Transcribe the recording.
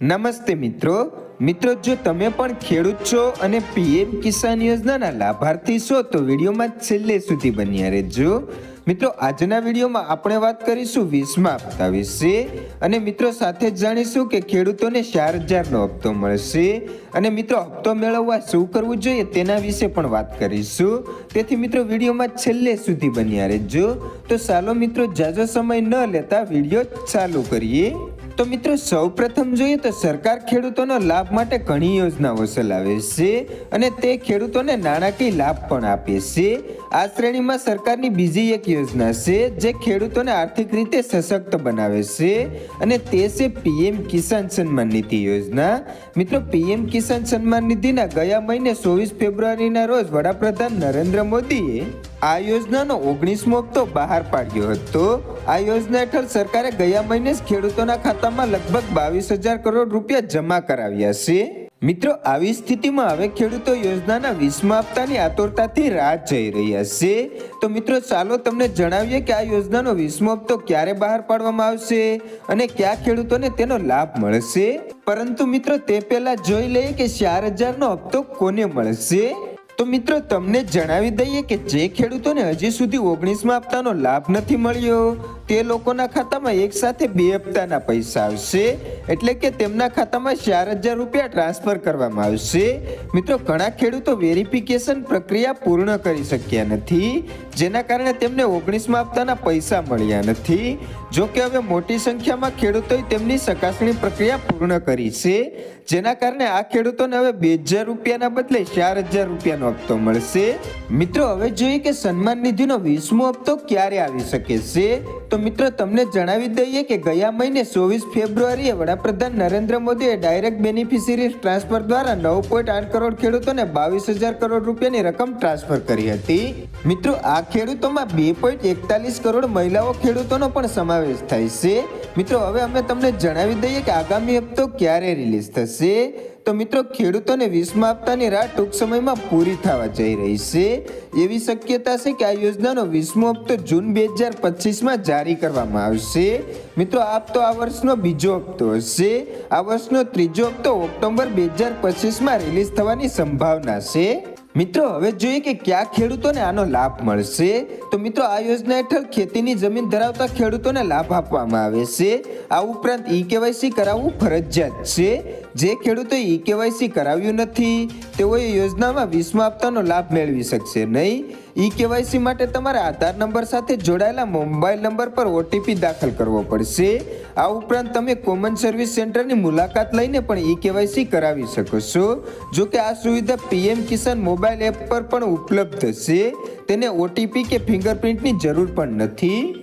નમસ્તે મિત્રો. મિત્રો, જો તમે પણ ખેડૂત છો અને પીએમ કિસાન યોજનાના લાભાર્થી છો, તો વિડીયોમાં છેલ્લે સુધી બન્યા રહેજો. મિત્રો, આજના વિડીયોમાં આપણે વાત કરીશું વીસમા હપ્તા વિશે અને મિત્રો, સાથે જાણીશું કે ખેડૂતોને ચાર હજારનો હપ્તો મળશે. અને મિત્રો, હપ્તો મેળવવા શું કરવું જોઈએ તેના વિશે પણ વાત કરીશું. તેથી મિત્રો, વિડીયોમાં છેલ્લે સુધી બન્યા રહેજો. તો ચાલો મિત્રો, જાજો સમય ન લેતા વીડિયો ચાલુ કરીએ. તો મિત્રો સૌ પ્રથમ જોઈએ તો સરકાર ખેડૂતોનો લાભ માટે ઘણી યોજનાઓ ચલાવે છે અને તે ખેડૂતોને નાણાકીય લાભ પણ આપે છે. આ શ્રેણીમાં સરકારની બીજી એક યોજના છે જે ખેડૂતોને આર્થિક રીતે સશક્ત બનાવે છે અને તે છે પીએમ કિસાન સન્માન નિધિ યોજના. મિત્રો, પીએમ કિસાન સન્માન નિધિના ગયા મહિને ચોવીસ ફેબ્રુઆરીના રોજ વડાપ્રધાન નરેન્દ્ર મોદીએ આ યોજનાનો ઓગણીસમો હપ્તો બહાર પાડ્યો હતો. આ યોજના હેઠળ સરકારે ગયા મહિને જ ખેડૂતોના ખાતામાં લગભગ બાવીસ હજાર કરોડ રૂપિયા જમા કરાવ્યા છે. મિત્રો, આવી સ્થિતિમાં હવે ખેડૂતો યોજનાના વીસમા હપ્તાની આતુરતાથી રાહ જઈ રહ્યા છે. તો મિત્રો, ચાલો તમને જણાવીએ કે આ યોજનાનો વીસમો હપ્તો ક્યારે બહાર પાડવામાં આવશે અને કયા ખેડૂતોને તેનો લાભ મળશે? પરંતુ મિત્રો, તે પહેલા જોઈ લઈએ કે ચાર હજારનો હપ્તો કોને મળશે? તો મિત્રો, તમને જણાવી દઈએ કે જે ખેડૂતોને હજી સુધી ઓગણીસમાં હપ્તાનો લાભ નથી મળ્યો, તે લોકોના ખાતામાં એક સાથે બે હપ્તાના પૈસા આવશે. એટલે કે તેમના ખાતામાં ચાર હજાર રૂપિયા ટ્રાન્સફર કરવામાં આવશે. મિત્રો, ઘણા ખેડૂતો વેરિફિકેશન પ્રક્રિયા પૂર્ણ કરી શક્યા નથી, જેના કારણે તેમને ઓગણીસમાં હપ્તાના પૈસા મળ્યા નથી. જો કે હવે મોટી સંખ્યામાં ખેડૂતોએ તેમની ચકાસણી પ્રક્રિયા પૂર્ણ કરી છે, જેના કારણે આ ખેડૂતોને હવે બે હજાર રૂપિયાના બદલે ચાર હજાર રૂપિયાનો હપ્તો મળશે? મિત્રો, હવે જોઈએ કે સન્માન નિધિનો વીસમો હપ્તો ક્યારે આવી શકે છે? તો મિત્રો, તમને જણાવી દઈએ કે ગયા મહિને ચોવીસ ફેબ્રુઆરીએ વડાપ્રધાન નરેન્દ્ર મોદીએ ડાયરેક્ટ બેનિફિશિયરી ટ્રાન્સફર દ્વારા નવ પોઈન્ટ આઠ કરોડ ખેડૂતોને બાવીસ હજાર કરોડ રૂપિયાની રકમ ટ્રાન્સફર કરી હતી. મિત્રો, આ ખેડૂતોમાં બે પોઈન્ટ એકતાલીસ કરોડ મહિલાઓ ખેડૂતોનો પણ સમાવેશ થાય છે. મિત્રો, હવે અમે તમને જણાવી દઈએ કે આગામી હપ્તો ક્યારે રિલીઝ થશે? તો મિત્રો, ખેડૂતોને વીસમા હપ્તાની રાહ ટૂંક સમયમાં પૂરી થવા જઈ રહી છે. એવી શક્યતા છે કે આ યોજનાનો વીસમો હપ્તો જૂન બે હજાર પચીસમાં જારી કરવામાં આવશે. મિત્રો, આ હપ્તો આ વર્ષનો બીજો હપ્તો હશે. આ વર્ષનો ત્રીજો હપ્તો ઓક્ટોબર બે હજાર પચીસમાં રિલીઝ થવાની સંભાવના છે. મિત્રો, હવે જોઈએ કે કયા ખેડૂતોને આનો લાભ મળશે. તો મિત્રો, આ યોજના હેઠળ ખેતીની જમીન ધરાવતા ખેડૂતોને લાભ આપવામાં આવે છે. આ ઉપરાંત ઈ કેવાયસી કરાવવું ફરજિયાત છે. જે ખેડૂતોએ ઈ કેવાયસી કરાવ્યું નથી, તેઓએ યોજનામાં વીસમા હપ્તાનો લાભ મેળવી શકશે નહીં. ઈ કેવાયસી માટે તમારા આધાર નંબર સાથે જોડાયેલા મોબાઈલ નંબર પર ઓટીપી દાખલ કરવો પડશે. આ ઉપરાંત તમે કોમન સર્વિસ સેન્ટરની મુલાકાત લઈને પણ ઈ કેવાયસી કરાવી શકો છો. જો કે આ સુવિધા પીએમ કિસાન મોબાઈલ એપ પર પણ ઉપલબ્ધ છે. તેને ઓટીપી કે ફિંગરપ્રિન્ટની જરૂર પણ નથી.